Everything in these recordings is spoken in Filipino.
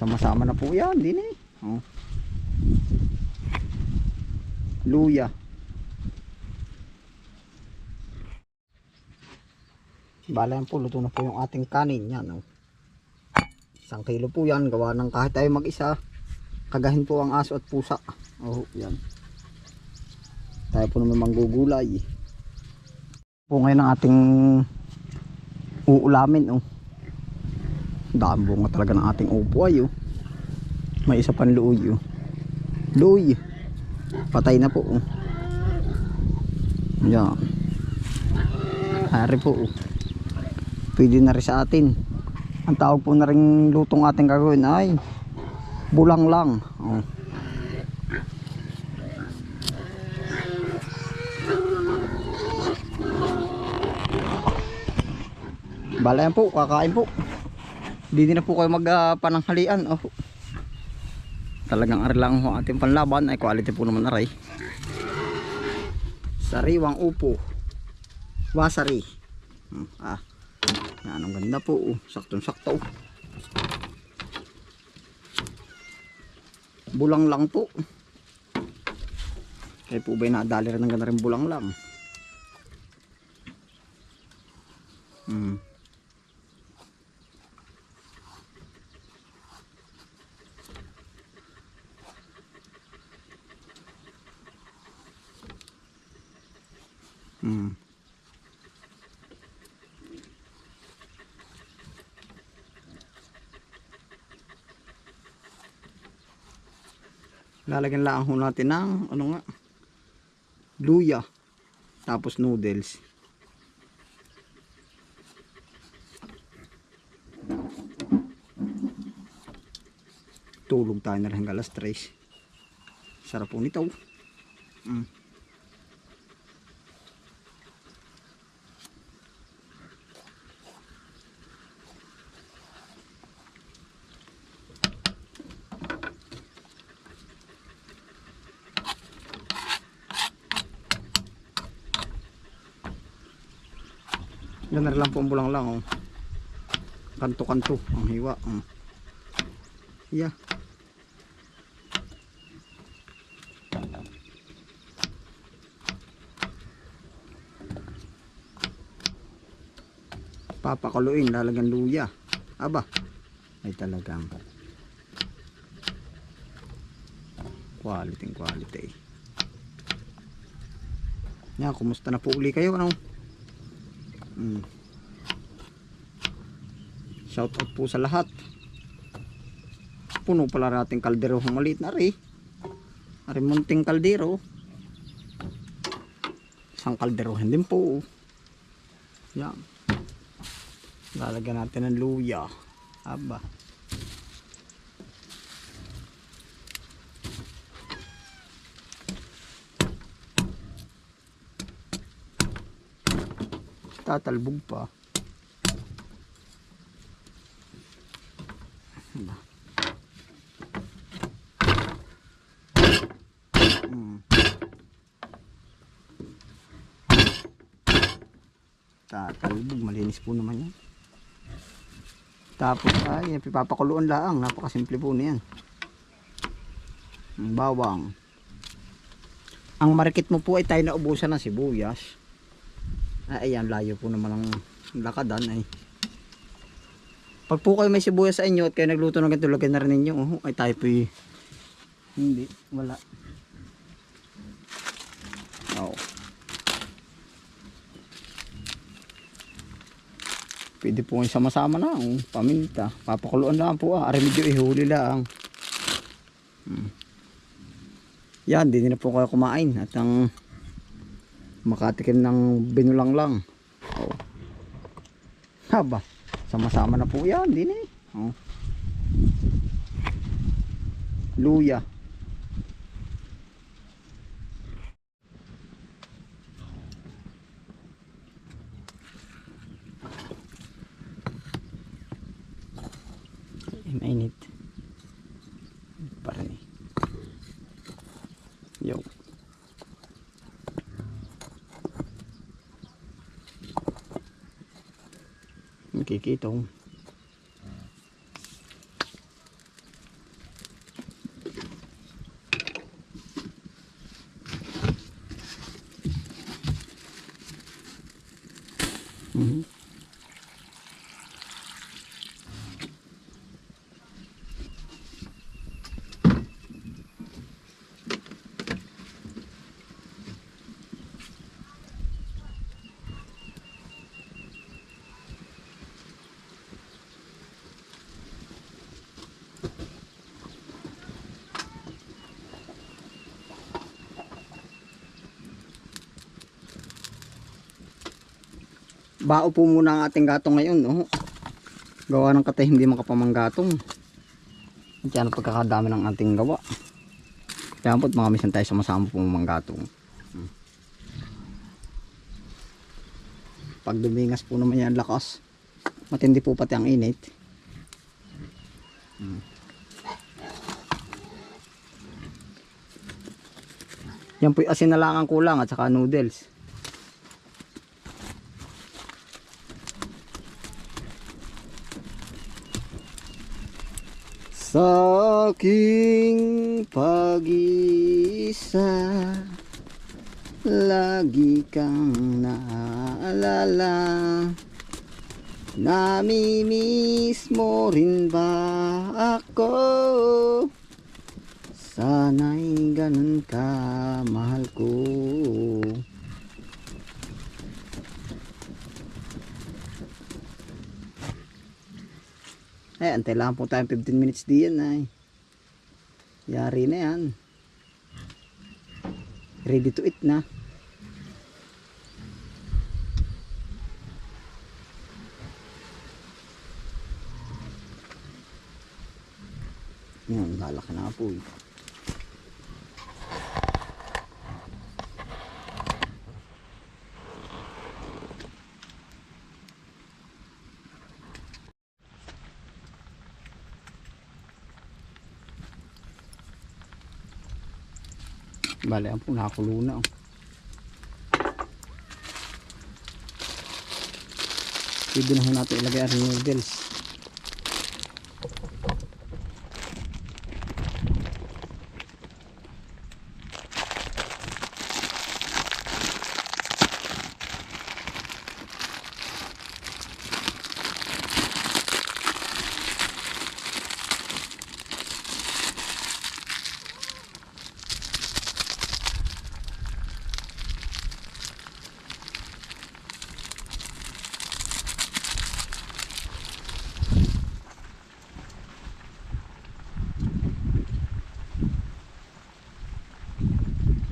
Sama-sama na po yan, din eh. Oh. Luya. Bala yan po, luto na po yung ating kanin. Yan, oh. Isang kilo po yan, gawa ng kahit tayo mag-isa. Kagahin po ang aso at pusa. Oh, yan. Tayo po naman manggugulay. Po ngayon ang ating uulamin, oh. Daan bunga talaga ng ating upo ay, oh. May isa pang luoy, oh. Luoy. Patay na po, oh. Yan. Hari po, oh. Pwede na rin sa atin. Ang tawag po na rin lutong ating gagawin ay bulang lang. Oh. Bala yan po, kakain po. Hindi na po kayo magpananghalian. oh. Talagang ari lang ho ating panlaban ay quality po naman aray. Sariwang upo. Wasari. Hmm, ah. Yan ganda po. Oh. Saktong sakto. Bulang lang po. Kaya po ba'y nadali rin ng ganda rin bulang lang. Hmm. Lalagyan lang ho natin ng ano nga luya tapos noodles. Tulog tayo na rin hanggang alas 3. Sarap po nito. Mm. Yan na lang po ang bulang lang oh. Kanto-kanto ang hiwa. Oh. Yeah. Papakuluin, lalagyan luya. Aba, ay talagang quality quality. Yan, kumusta na po uli kayo? Ano? Mm. Shout out po sa lahat. Puno pala nating kaldero maliit na rin. Ari munting kaldero. Isang kaldero din po. Yan. Lalagyan natin ng luya. Aba. Tatalbog pa. Hmm. Tatalbog. Malinis po naman yan. Tapos ay pipapakuluan lang. Napakasimple po niyan. Ang Bawang. Ang market mo po ay tayo na ubusan ng sibuyas. Ay, ayan, layo po naman ang lakadan ay. Pag po kayo may sibuyas sa inyo at kayo nagluto ng ganito, lagyan na rin ninyo. Oh, ay tayo po y- Hindi, wala. Oh. Pwede po yung sama-sama na. Oh, paminta. Papakuluan lang po. Ah. Ari medyo ihuli lang. Hmm. Yan, hindi na po kayo kumain. At ang makatikim ng binulang lang. Oh. Haba. Sama-sama na po yan. Din eh. Oh. Luya. Ay, Mainit. Parang eh. Yo. Nakikita ko. Bao po muna ang ating gatong ngayon. Oh. Gawa ng katay hindi makapamanggatong. At yan pagkakadami ng ating gawa. Kaya po mga misan tayo sumasama po manggatong. Pag dumingas po naman yan lakas. Matindi po pati ang init. Yan po yung asin na lang ang kulang at saka noodles. Sa aking pag-iisa Lagi kang naalala Namimiss mo rin ba ako? Sana'y ganun ka mahal ko Ay, antay lang po tayo 15 minutes diyan ay. Yari na yan. Ready to eat na. Yan, lalaki na po eh. Bale, ang po nakakulo na. Oh. Pwede na natin ilagay ang noodles.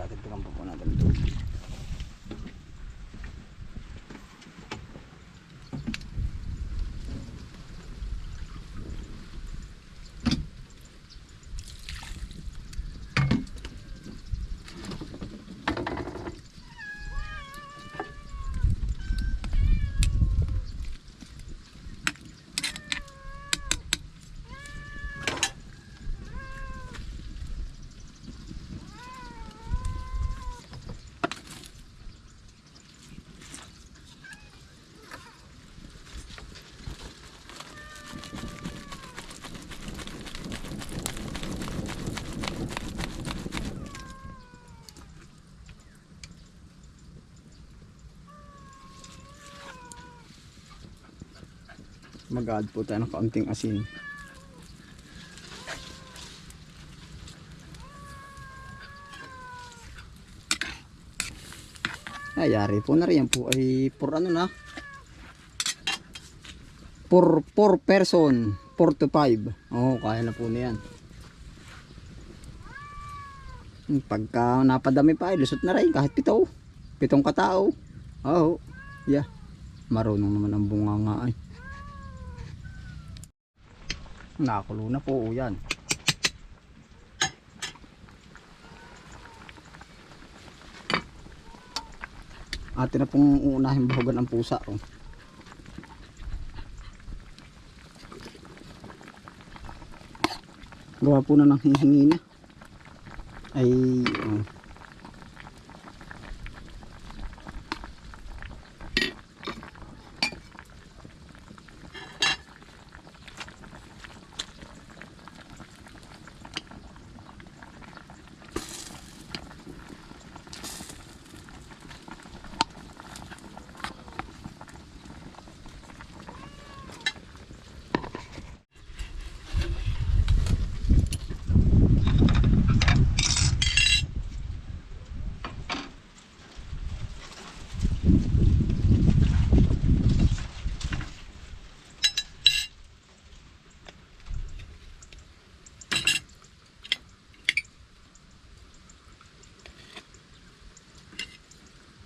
Dadagdagan pa po natin ito. Mag-add po tayo ng kaunting asin. Ayari po na rin. Po ay for ano na. For 4 person. 4 to 5. Oo, kaya na po na yan. Pagka napadami pa ay lusot na rin. Kahit pito. Pitong katao. Oo. Yeah. Marunong naman ang bunga nga ay. Nakakulo na po o yan. Atin na pong uunahin bahugan ang pusa. Oh. Gawa po na ng hihingi na. Ay, oh.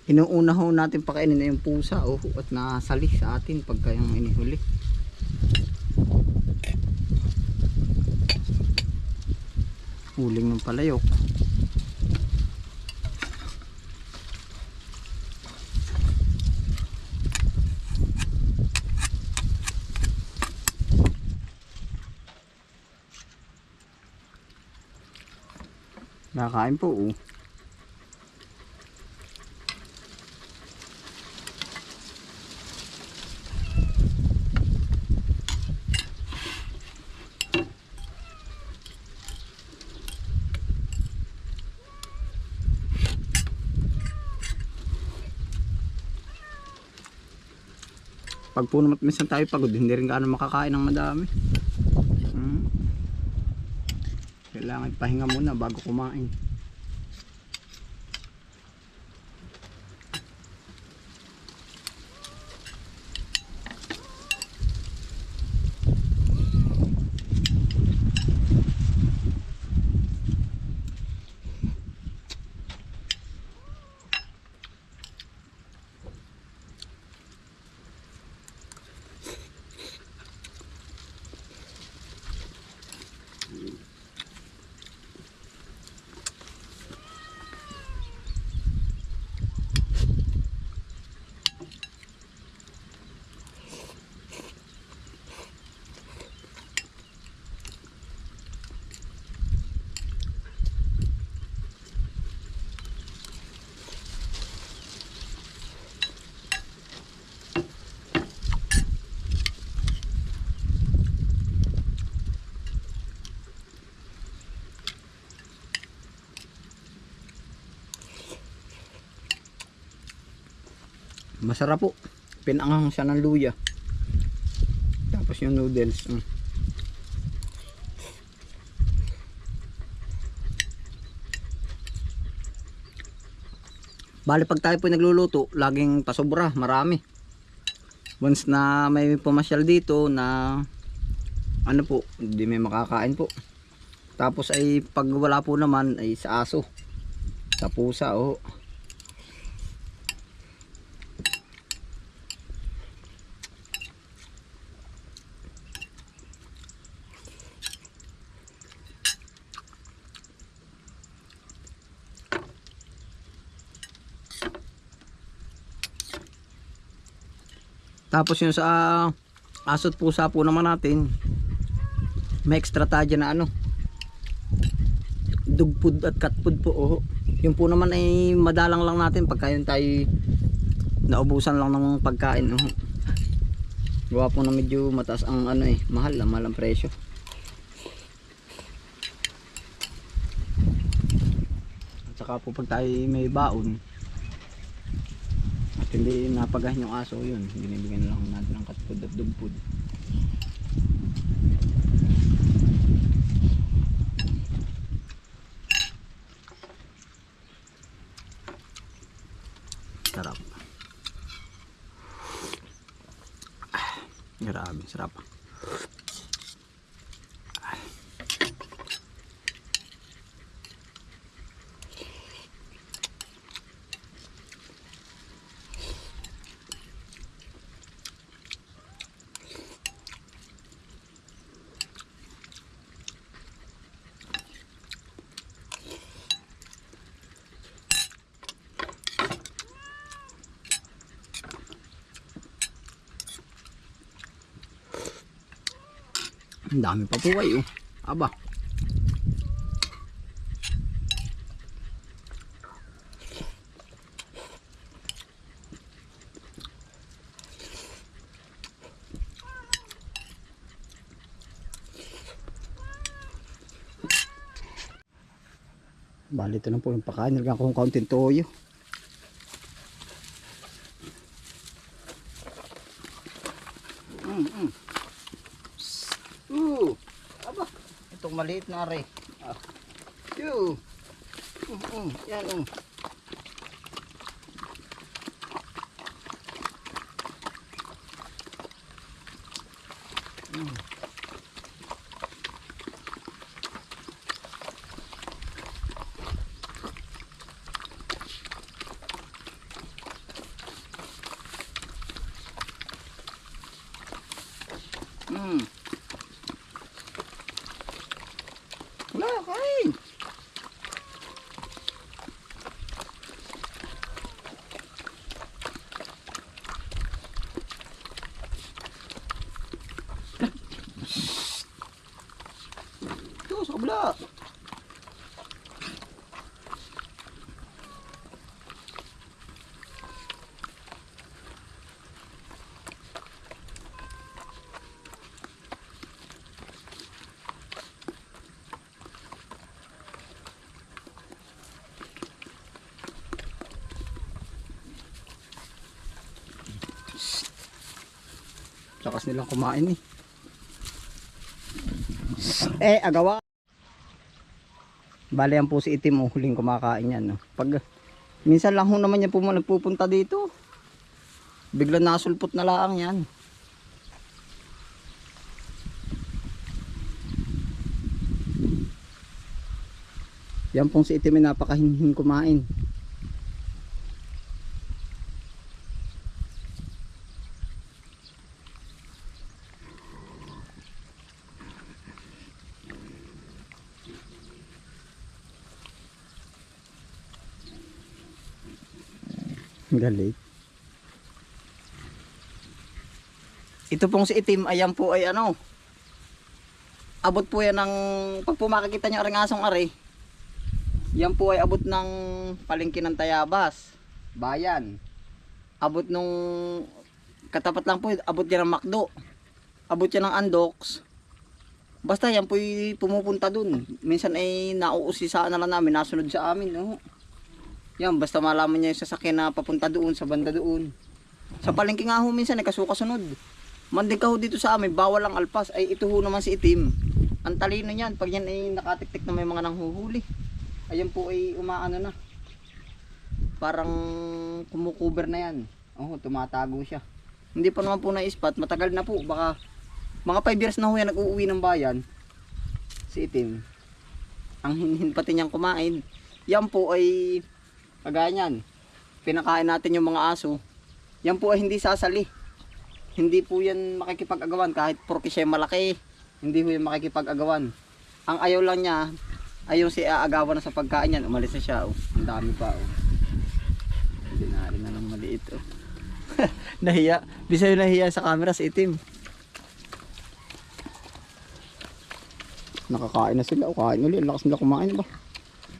Inuuna ho natin pakainin na yung pusa oh, at nasali sa atin pagka yung inihuli. Huling ng palayok. Nakakain po oh. Pag naman minsan tayo pagod, hindi rin gaano makakain ng madami. Hmm. Kailangan pahinga muna bago kumain. Masarap po. Pinangang siya ng luya. Tapos yung noodles. mm. Bali pag tayo po nagluluto, laging pasobra, marami. Once na may pumasyal dito na ano po, hindi may makakain po. Tapos ay pag wala po naman ay sa aso. Sa pusa oh. Tapos yung sa asot pusa po naman natin, may extra tayo na ano, food at food po. Oh. Yung po naman ay madalang lang natin pagka yun tayo naubusan lang ng pagkain. Oh. Gawa po na medyo mataas ang ano eh, mahal na mahal ang presyo. At saka po pag tayo may baon, hindi napagahin yung aso yun. Binibigyan lang natin ng cat food at dog food. Sarap. Ah, Grabe, sarap. Ang dami pa po ay oh. Aba. Bali ito na po yung pakain. Nilagyan ko ng kaunting toyo. Mm itong maliit na are. Ah. Yo. Mm -mm. Yan um. Mm. Mm. Lakas nilang kumain eh. Eh, agawa. Bale yan po si itim oh, huling kumakain yan. No? Pag, minsan lang ho naman yan po nagpupunta dito. Bigla nasulpot na lang yan. Yan pong si itim ay napakahinhin kumain. Galit. Ito pong si itim, ayan po ay ano. Abot po yan ng, pag po makikita nyo ang asong ari, yan po ay abot ng palengke ng Tayabas, bayan. Abot nung, katapat lang po, abot yan ng Makdo. Abot yan ng Andox. Basta yan po pumupunta dun. Minsan ay nauusisa na lang namin, nasunod sa amin. No? Yan, basta malaman niya yung sasakyan na papunta doon, sa banda doon. Sa palengke nga ho minsan, ay kasukasunod. Mandig ka ho dito sa amin, bawal ang alpas. Ay ito ho naman si itim. Ang talino niyan, pag yan ay nakatiktik na may mga nanghuhuli. Ayan po ay umaano na. Parang kumukuber na yan. Oh, tumatago siya. Hindi pa naman po na-spot, matagal na po. Baka mga 5 years na ho yan nag-uuwi ng bayan. Si itim. Ang hinhin pati niyang kumain. Yan po ay Kagaya niyan, pinakain natin yung mga aso. Yan po ay hindi sasali. Hindi po yan makikipag-agawan kahit porke siya malaki. Hindi po yan makikipag-agawan. Ang ayaw lang niya ay yung si aagawan na sa pagkain yan. Umalis na siya. Oh. Ang dami pa. Oh. Hindi na rin na ng maliit. Oh. nahiya. Bisa yung nahiya sa camera sa itim. Nakakain na sila. Oh, kain ulit. Lakas nila kumain ba?